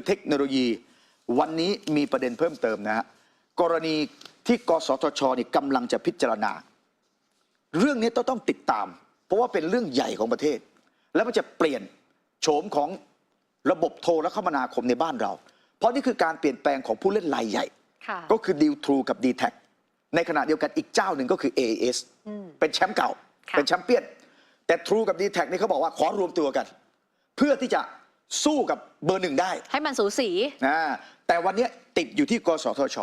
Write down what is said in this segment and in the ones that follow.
รื่องเทคโนโลยี วันนี้มีประเด็นเพิ่มเติมนะฮะกรณีที่กสทชนี่กำลังจะพิจารณา เรื่องนี้ต้องต้องติดตาม เพราะว่าเป็นเรื่องใหญ่ของประเทศ แล้วมันจะเปลี่ยนโฉมของระบบโทรคมนาคมในบ้านเรา เพราะนี่คือการเปลี่ยนแปลงของผู้เล่นรายใหญ่ค่ะก็คือดีลทรูกับ d t แทในขณะเดียวกันอีกเจ้าหนึ่งก็คือ AAS อืมเป็นแชมป์เก่าค่ะเป็นแชมเปี้ยน แต่ True กับ d t แทนี่เขาบอกว่าขอรวมตัวกัน เพื่อที่จะ สู้กับเบอร์หนึ่งได้ ให้มันสูสีนะแต่วันนี้ติดอยู่ที่กสทช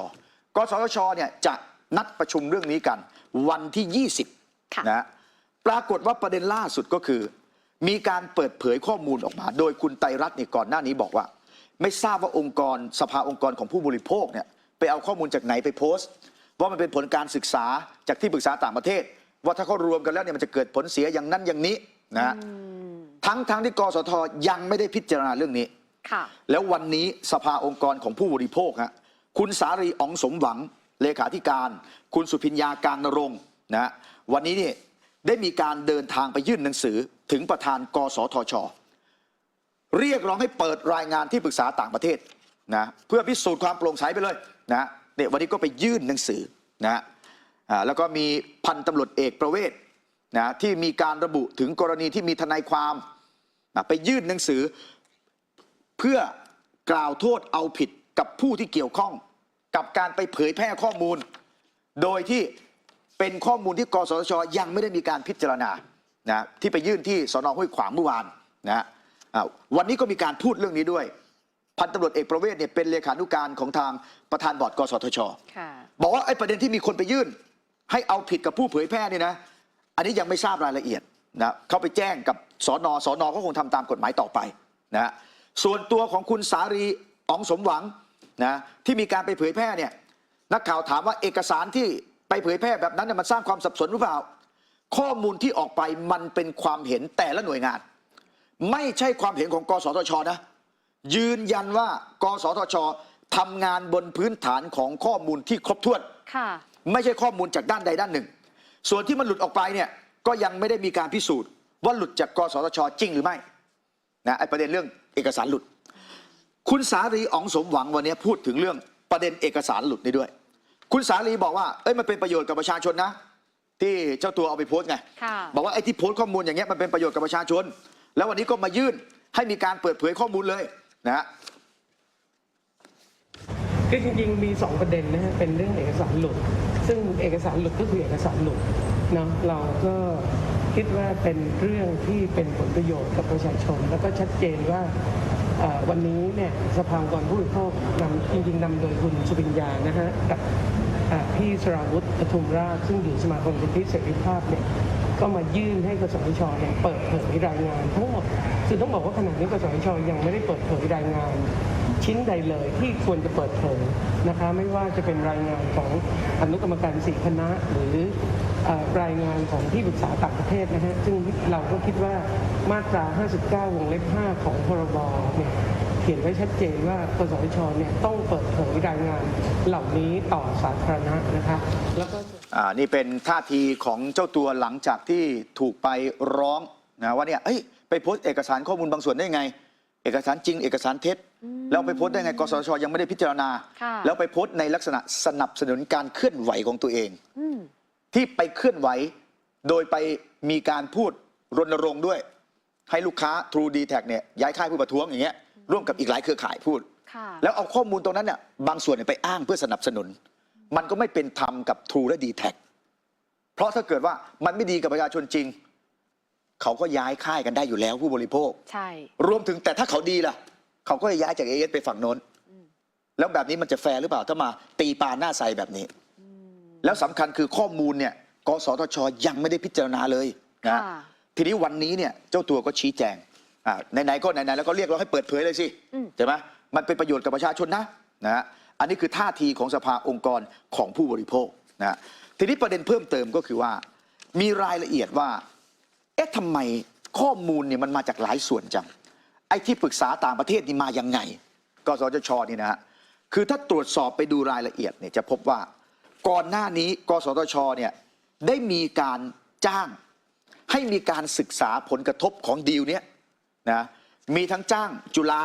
กสทชเนี่ยจะนัดประชุมเรื่องนี้กัน วันที่ 20ค่ะนะปรากฏว่าประเด็นล่าสุดก็คือ มีการเปิดเผยข้อมูลออกมา โดยคุณไตรรัตน์เนี่ยก่อนหน้านี้บอกว่า ไม่ทราบว่าองค์กรสภาองค์กรของผู้บริโภคเนี่ยไปเอาข้อมูลจากไหนไปโพสต์ ว่ามันเป็นผลการศึกษาจากที่ปรึกษาต่างประเทศ ว่าถ้าเขารวมกันแล้วเนี่ยมันจะเกิดผลเสียอย่างนั้นอย่างนี้นะฮะ ทั้งทั้งที่กสทยังไม่ได้พิจารณาเรื่องนี้ค่ะ แล้ววันนี้สภาองค์กรของผู้บริโภคฮะคุณสารีอ๋องสมหวังเลขาธิการ คุณสุพิญญาการนรงค์นะฮะวันนี้เนี่ยได้มีการเดินทางไปยื่นหนังสือถึงประธานกสทช เรียกร้องให้เปิดรายงานที่ปรึกษาต่างประเทศนะเพื่อพิสูจน์ความโปร่งใสไปเลยนะเนี่ยวันนี้ก็ไปยื่นหนังสือนะอ่าแล้วก็มีพันตำรวจเอกประเวศนะที่มีการระบุถึงกรณีที่มีทนายความนะ ไปยื่นหนังสือเพื่อกล่าวโทษเอาผิดกับผู้ที่เกี่ยวข้อง กับการไปเผยแพร่ข้อมูล โดยที่เป็นข้อมูลที่กสทช ยังไม่ได้มีการพิจารณานะที่ไปยื่นที่สนห้วยขวางเมื่อวานนะอ่าวันนี้ก็มีการพูดเรื่องนี้ด้วย พันตำรวจเอกประเวศเนี่ยเป็นเลขานุการของทางประธานบอร์ดกสทชค่ะบอกว่าไอ้ประเด็นที่มีคนไปยื่น ให้เอาผิดกับผู้เผยแพร่นี่นะ อันนี้ยังไม่ทราบรายละเอียด นะเขาไปแจ้งกับสอนอสอนอก็คงทำตามกฎหมายต่อไปนะส่วนตัวของคุณสารีอ๋องสมหวังนะที่มีการไปเผยแพร่เนี่ยนักข่าวถามว่าเอกสารที่ไปเผยแพร่แบบนั้นเนี่ยมันสร้างความสับสนหรือเปล่า ข้อมูลที่ออกไปมันเป็นความเห็นแต่ละหน่วยงาน ไม่ใช่ความเห็นของกสทชนะ ยืนยันว่ากสทชทำงานบนพื้นฐานของข้อมูลที่ครบถ้วนค่ะไม่ใช่ข้อมูลจากด้านใดด้านหนึ่ง ส่วนที่มันหลุดออกไปเนี่ย ก็ยังไม่ได้มีการพิสูจน์ว่าหลุดจากกสทช จริงหรือไม่นะไอประเด็นเรื่องเอกสารหลุด คุณสารีอ๋องสมหวังวันนี้พูดถึงเรื่องประเด็นเอกสารหลุดนี้ด้วย คุณสารีบอกว่าเอ้ยมันเป็นประโยชน์กับประชาชนนะ ที่เจ้าตัวเอาไปโพสต์ไงค่ะบอกว่าไอ้ที่โพสต์ข้อมูลอย่างเงี้ยมันเป็นประโยชน์กับประชาชน แล้ววันนี้ก็มายื่นให้มีการเปิดเผยข้อมูลเลยนะฮะคือจริงๆมี 2 ประเด็นนะฮะเป็นเรื่องเอกสารหลุด ซึ่งเอกสารหลุดก็คือเอกสารหลุด เนาะเราก็คิดว่าเป็นเรื่องที่เป็นผลประโยชน์กับประชาชน แล้วก็ชัดเจนว่าวันนี้เนี่ยสภาองค์กรผู้บริโภคนำจริงๆนำโดยคุณสุบิญญานะฮะกับพี่สราวุธปทุมราชซึ่งอยู่สมาคมสิทธิเสรีภาพเนี่ยก็มายื่นให้กสทชเนี่ยเปิดเผยรายงานทั้งหมดคือต้องบอกว่าขณะนี้กสทชยังไม่ได้เปิดเผยรายงาน ชิ้นใดเลยที่ควรจะเปิดเผยนะคะไม่ว่าจะเป็นรายงานของอนุกรรมการสี่คณะหรืออรายงานของที่ปรึกษาต่างประเทศนะฮะซึ่งเราก็คิดว่ามาตรา 59 วงเล็บ 5 ของพรบเนี่ยเขียนไว้ชัดเจนว่ากสชเนี่ยต้องเปิดเผยรายงานเหล่านี้ต่อสาธารณะนะคะแล้วก็อ่านี่เป็นท่าทีของเจ้าตัวหลังจากที่ถูกไปร้องนะว่าเนี่ยเอ้ยไปโพสต์เอกสารข้อมูลบางส่วนได้ไง เอกสารจริงเอกสารเท็จแล้วไปโพสต์ได้ไงกสทชยังไม่ได้พิจารณาค่ะแล้วไปโพสต์ในลักษณะสนับสนุนการเคลื่อนไหวของตัวเองอืมที่ไปเคลื่อนไหว โดยไปมีการพูดรณรงค์ด้วย ให้ลูกค้า True d t แทเนี่ยย้ายค่ายผู้ประท้วงอย่างเงี้ยร่วมกับอีกหลายเครือข่ายพูดค่ะแล้วเอาข้อมูลตรงนั้นเนี่ยบางส่วนเนี่ยไปอ้างเพื่อสนับสนุน มันก็ไม่เป็นธรรมกับ True และ d t แทเพราะถ้าเกิดว่ามันไม่ดีกับประชาชนจริง เขาก็ย้ายค่ายกันได้อยู่แล้วผู้บริโภค ใช่ รวมถึงแต่ถ้าเขาดีล่ะ เขาก็จะย้ายจากเอเอสไปฝั่งโน้น แล้วแบบนี้มันจะแฟร์หรือเปล่าถ้ามาตีปาหน้าใสแบบนี้ แล้วสำคัญคือข้อมูลเนี่ยกสทชยังไม่ได้พิจารณาเลยนะค่ะทีนี้วันนี้เนี่ยเจ้าตัวก็ชี้แจงอ่าไหนๆก็ไหนๆแล้วก็เรียกร้องให้เปิดเผยเลยสิอืมใช่ไหมมันเป็นประโยชน์กับประชาชนนะนะฮะอันนี้คือท่าทีของสภาองค์กรของผู้บริโภคนะฮะทีนี้ประเด็นเพิ่มเติมก็คือว่า มีรายละเอียดว่า เอ๊ะทำไมข้อมูลเนี่ยมันมาจากหลายส่วนจัง ไอ้ที่ปรึกษาต่างประเทศนี่มายังไง กสทชนี่นะฮะ คือถ้าตรวจสอบไปดูรายละเอียดเนี่ยจะพบว่าก่อนหน้านี้กสทชเนี่ยได้มีการจ้างให้มีการศึกษาผลกระทบของดีลเนี้ยนะมีทั้งจ้างจุฬา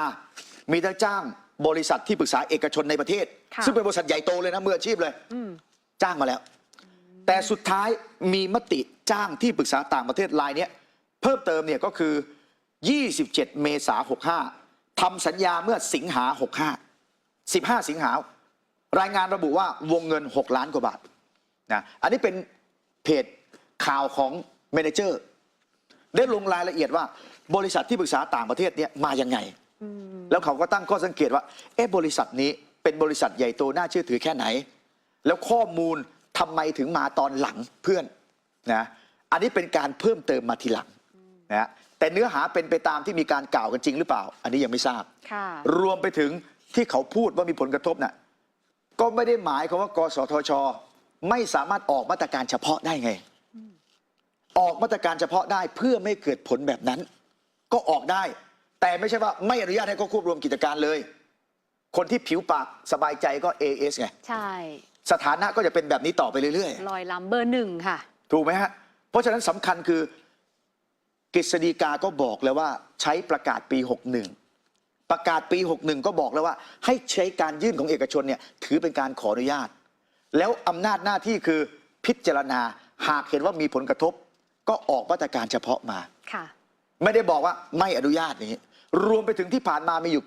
มีทั้งจ้างบริษัทที่ปรึกษาเอกชนในประเทศค่ะซึ่งเป็นบริษัทใหญ่โตเลยนะมืออาชีพเลยอืมจ้างมาแล้ว แต่สุดท้ายมีมติจ้างที่ปรึกษาต่างประเทศรายเนี้ยเพิ่มเติมเนี่ยก็คือ 27 เมษา65ทำสัญญาเมื่อสิงหา 65 15 สิงหารายงานระบุว่าวงเงิน 6 ล้านกว่าบาทนะอันนี้เป็นเพจข่าวของเมนเจอร์ ได้ลงรายละเอียดว่าบริษัทที่ปรึกษาต่างประเทศเนี่ยมายังไง แล้วเขาก็ตั้งข้อสังเกตว่าเอ๊ะบริษัทนี้เป็นบริษัทใหญ่โตน่าเชื่อถือแค่ไหน แล้วข้อมูล ทำไมถึงมาตอนหลังเพื่อนนะอันนี้เป็นการเพิ่มเติมมาทีหลังนะแต่เนื้อหาเป็นไปตามที่มีการกล่าวกันจริงหรือเปล่า อันนี้ยังไม่ทราบค่ะรวมไปถึงที่เขาพูดว่ามีผลกระทบน่ะก็ไม่ได้หมายความว่ากสทช ไม่สามารถออกมาตรการเฉพาะได้ไง ออกมาตรการเฉพาะได้เพื่อไม่เกิดผลแบบนั้น ก็ออกได้ แต่ไม่ใช่ว่าไม่อนุญาตให้เขาควบรวมกิจการเลย คนที่ผิวปากสบายใจก็ AS ไง ใช่ สถานะก็จะเป็นแบบนี้ต่อไปเรื่อยลอยลำเบอร์หนึ่งค่ะ ๆ ถูกไหมฮะ เพราะฉะนั้นสำคัญคือกฤษฎีกาก็บอกแล้วว่าใช้ประกาศปี 61 ประกาศปี 61 ก็บอกแล้วว่า ให้ใช้การยื่นของเอกชนเนี่ยถือเป็นการขออนุญาต แล้วอำนาจหน้าที่คือพิจารณาหากเห็นว่ามีผลกระทบ ก็ออกมาตรการเฉพาะมา ค่ะ ไม่ได้บอกว่าไม่อนุญาตอย่างนี้ รวมไปถึงที่ผ่านมามีอยู่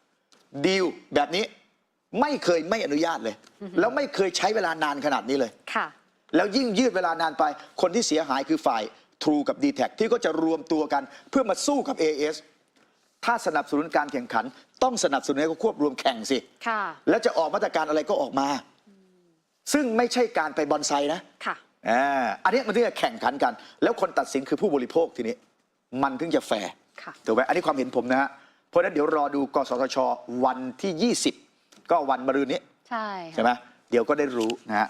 9 ดีลแบบนี้ ไม่เคยไม่อนุญาตเลย แล้วไม่เคยใช้เวลานานขนาดนี้เลยค่ะ แล้วยิ่งยืดเวลานานไปคนที่เสียหายคือฝ่าย True กับ d t แทที่ก็จะรวมตัวกันเพื่อมาสู้กับ AS ถ้าสนับสนุนการแข่งขัน ต้องสนับสนุนให้เขาควบรวมแข่งสิค่ะ แล้วจะออกมาตรการอะไรก็ออกมา ซึ่งไม่ใช่การไปบอนไซนะค่ะอ่าอันนี้มันถึงจะแข่งขันกัน แล้วคนตัดสินคือผู้บริโภคทีนี้ มันถึงจะแฟร์ค่ะถูกไหมอันนี้ความเห็นผมนะฮะเพราะฉะนั้นเดี๋ยวรอดูกสทช วันที่ 20 ก็วันมะรืนนี้ ใช่ใช่ไหมเดี๋ยวก็ได้รู้นะฮะ